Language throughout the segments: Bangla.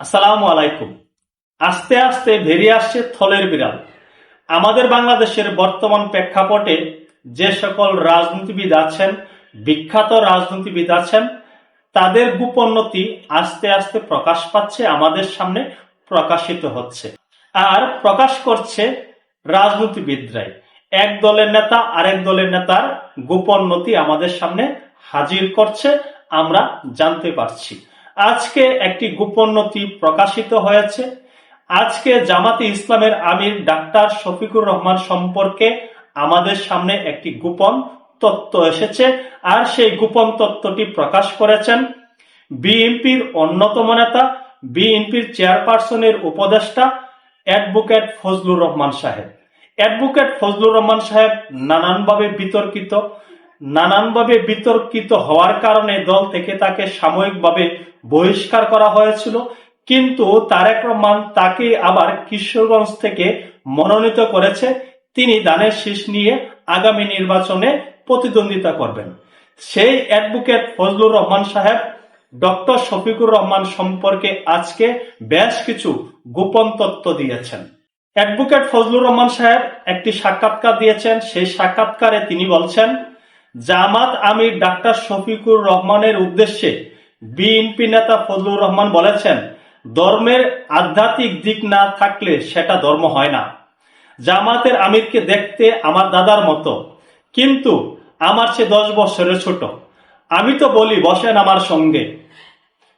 আসসালামু আলাইকুম। আস্তে আস্তে বেরিয়ে আসছে থলের বিড়াল। আমাদের বাংলাদেশের বর্তমান প্রেক্ষাপটে যে সকল রাজনীতিবিদ আছেন, বিখ্যাত রাজনীতিবিদ আছেন, তাদের গোপন্নতি আস্তে আস্তে প্রকাশ পাচ্ছে, আমাদের সামনে প্রকাশিত হচ্ছে। আর প্রকাশ করছে রাজনীতিবিদরাই। এক দলের নেতা আরেক দলের নেতার গোপন্নতি আমাদের সামনে হাজির করছে, আমরা জানতে পারছি। আজকে একটি গোপন্নতি প্রকাশিত হয়েছে। আজকে জামাতে ইসলামের আমির ডাক্তার শফিকুর রহমান সম্পর্কে আমাদের সামনে একটি গোপন তত্ত্ব এসেছে, আর সেই গোপন তত্ত্বটি প্রকাশ করেছেন বিএনপির অন্যতম নেতা, বিএনপির চেয়ারপারসনের উপদেষ্টা অ্যাডভোকেট ফজলুর রহমান সাহেব। অ্যাডভোকেট ফজলুর রহমান সাহেব নানানভাবে বিতর্কিত নানানভাবে বিতর্কিত হওয়ার কারণে দল থেকে তাকে সাময়িকভাবে বহিষ্কার করা হয়েছিল, কিন্তু তারেক রহমান তাকে আবার কিশোরগঞ্জ থেকে মনোনীত করেছে। তিনি দানের শীষ নিয়ে আগামী নির্বাচনে প্রতিদ্বন্দ্বিতা করবেন। সেই অ্যাডভোকেট ফজলুর রহমান সাহেব, ডক্টর শফিকুর রহমান সম্পর্কে আজকে বেশ কিছু গোপন তথ্য দিয়েছেন। অ্যাডভোকেট ফজলুর রহমান সাহেব একটি সাক্ষাৎকার দিয়েছেন। সেই সাক্ষাৎকারে তিনি বলছেন জামাত আমির ডাক্তার শফিকুর রহমানের উদ্দেশ্যে বিএনপি নেতা ফজলুর রহমান বলেছেন, ধর্মের আধ্যাত্মিক দিক না থাকলে সেটা ধর্ম হয় না। জামাতের আমিরকে দেখতে আমার দাদার মতো। কিন্তু আমার সে দশ বছরের ছোট। আমি তো বলি, বসেন আমার সঙ্গে।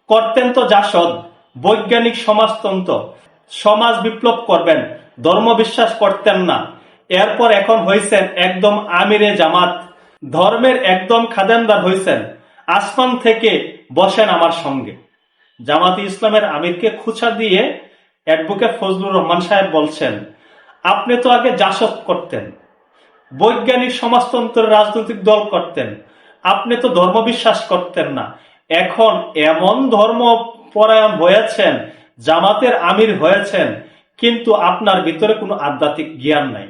করতেন তো জাসদ বৈজ্ঞানিক সমাজতন্ত্র। সমাজ বিপ্লব করবেন। ধর্ম বিশ্বাস করতেন না। এরপর এখন হয়েছেন একদম আমিরে জামাত। ধর্মের একদম খাদেমদার হয়েছেন আসমান থেকে বসেন আমার সঙ্গে। জামাতি ইসলামের আমিরকে খুচা দিয়ে অ্যাডভোকেট ফজলুর রহমান সাহেব বলছেন, আপনি তো আগে জাসদ করতেন, বৈজ্ঞানিক সমাজতন্ত্রের রাজনৈতিক দল করতেন, আপনি তো ধর্ম বিশ্বাস করতেন না। এখন এমন ধর্ম পরায়ণ হয়েছেন, জামাতের আমির হয়েছেন, কিন্তু আপনার ভিতরে কোনো আধ্যাত্মিক জ্ঞান নাই।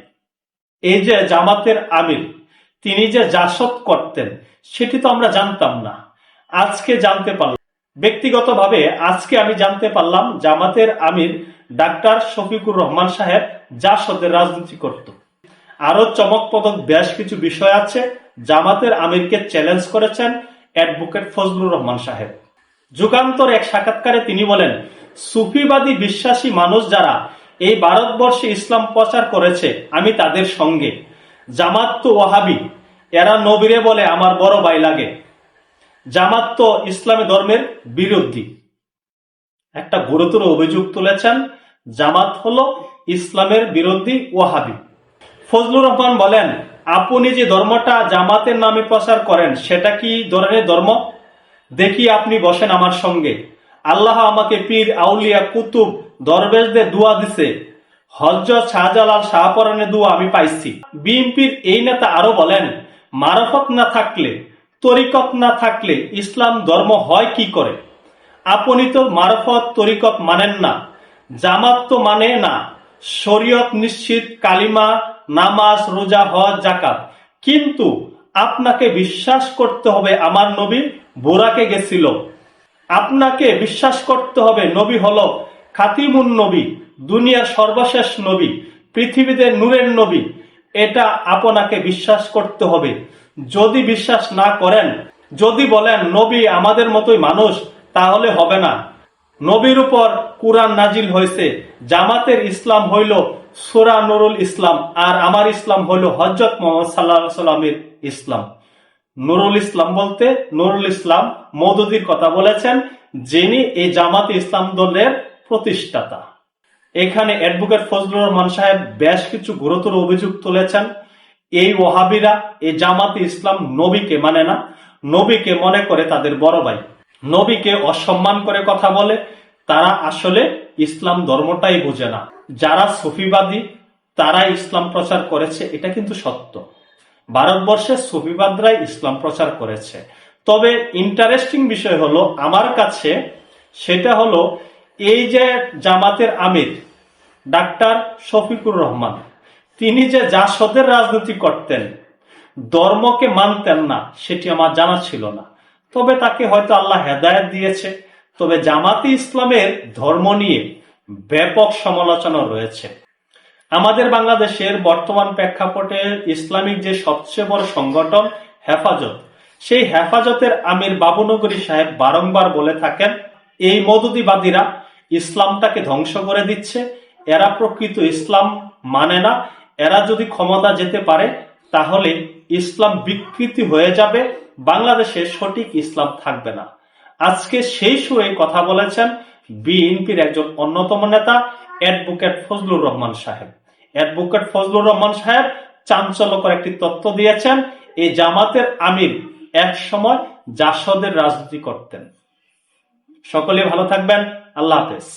এই যে জামাতের আমির তিনি যে জাসদ করতেন, সেটি তো আমরা জানতাম না। আজকে জানতে পারলাম। ব্যক্তিগতভাবে আজকে আমি জানতে পারলাম জামাতের আমির ডাক্তার শফিকুর রহমান সাহেব জাসদের রাজনীতি করত। আরও চমকপ্রদ বেশ কিছু বিষয় আছে। জামাতের আমিরকে চ্যালেঞ্জ করেছেন অ্যাডভোকেট ফজলুর রহমান সাহেব। যুগান্তর এক সাক্ষাৎকারে তিনি বলেন, সুফিবাদী বিশ্বাসী মানুষ যারা এই ভারতবর্ষে ইসলাম প্রচার করেছে, আমি তাদের সঙ্গে। জামাত তো ওয়াহাবি। এরা নবীরে বলে আমার বড় ভাই লাগে। জামাত তো ইসলামী ধর্মের বিরোধী। একটা গুরুতর অভিযোগ তুলেছেন, জামাত হলো ইসলামের বিরোধী ওয়াহাবি। ফজলুর রহমান বলেন, আপনি যে ধর্মটা জামাতের নামে প্রচার করেন, সেটা কি ধরনের ধর্ম? দেখি আপনি বসেন আমার সঙ্গে। আল্লাহ আমাকে পীর, আউলিয়া, কুতুব, দরবেশদের দোয়া দিছে। হজরত শাহজালাল শাহপরানের দোয়া আমি পাইছি। বিএনপির এই নেতা আরও বলেন, মারফত না থাকলে, তরিকত না থাকলে ইসলাম ধর্ম হয় কি করে? আপনি তো মারফত, তরিকত মানেন না, জামাত তো মানে না। শরীয়ত নিশ্চিত, কালিমা, নামাজ, রোজা, হজ জাকাত কিন্তু আপনাকে বিশ্বাস করতে হবে আমার নবী বোরাকে গেছিল। আপনাকে বিশ্বাস করতে হবে নবী হলো খাতিমুন নবী। দুনিয়ার সর্বশেষ নবী, পৃথিবীতে নূরের নবী, এটা আপনাকে বিশ্বাস করতে হবে। যদি বিশ্বাস না করেন, যদি বলেন নবী আমাদের মতোই মানুষ, তাহলে হবে না। নবীর উপর কুরআন নাজিল হয়েছে, জামাতের ইসলাম হইল সুরা নুরুল ইসলাম, আর আমার ইসলাম হইল হজরত মোহাম্মদ সাল্লাহ সাল্লামের ইসলাম। নুরুল ইসলাম বলতে, নুরুল ইসলাম মৌদুদির কথা বলেছেন, যিনি এই জামাতে ইসলাম দলের প্রতিষ্ঠাতা। এখানে অ্যাডভোকেট ফজলুর রহমান সাহেব বেশ কিছু গুরুতর অভিযোগ তুলেছেন। এই ওহাবিরা, এই জামাতে ইসলাম নবীকে মানে না, নবীকে মনে করে তাদের বড় ভাই। নবীকে অসম্মান করে কথা বলে, তারা আসলে ইসলাম ধর্মটাই বোঝে না। যারা সুফিবাদী তারা ইসলাম প্রচার করেছে, এটা কিন্তু সত্য। ভারতবর্ষে সুফিবাদরাই ইসলাম প্রচার করেছে। তবে ইন্টারেস্টিং বিষয় হলো, আমার কাছে সেটা হলো এই যে জামাতের আমির, ডাক্তার শফিকুর রহমান, তিনি যে জাসদের রাজনীতি করতেন, ধর্মকে মানতেন না, সেটি আমার জানা ছিল না। তবে তাকে হয়তো আল্লাহ হেদায়ত দিয়েছে। তবে জামাতি ইসলামের ধর্ম নিয়ে ব্যাপক সমালোচনা রয়েছে। আমাদের বাংলাদেশের বর্তমান প্রেক্ষাপটে ইসলামিক যে সবচেয়ে বড় সংগঠন, হেফাজত, সেই হেফাজতের আমির বাবুনগরী সাহেব বারংবার বলে থাকেন, এই মদুদিবাদীরা ইসলামটাকে ধ্বংস করে দিচ্ছে। এরা প্রকৃত ইসলাম মানে না। এরা যদি ক্ষমতা যেতে পারে, তাহলে ইসলাম বিকৃতি হয়ে যাবে। বাংলাদেশে সঠিক ইসলাম থাকবে না। আজকে সেই সুরে কথা বলেছেন বিএনপির একজন অন্যতম নেতা, অ্যাডভোকেট ফজলুর রহমান সাহেব। অ্যাডভোকেট ফজলুর রহমান সাহেব চাঞ্চল্যকর একটি তথ্য দিয়েছেন এই জামাতের আমির এক সময় জাসদের রাজনীতি করতেন। সকলে ভালো থাকবেন। আল্লাহ হাফেজ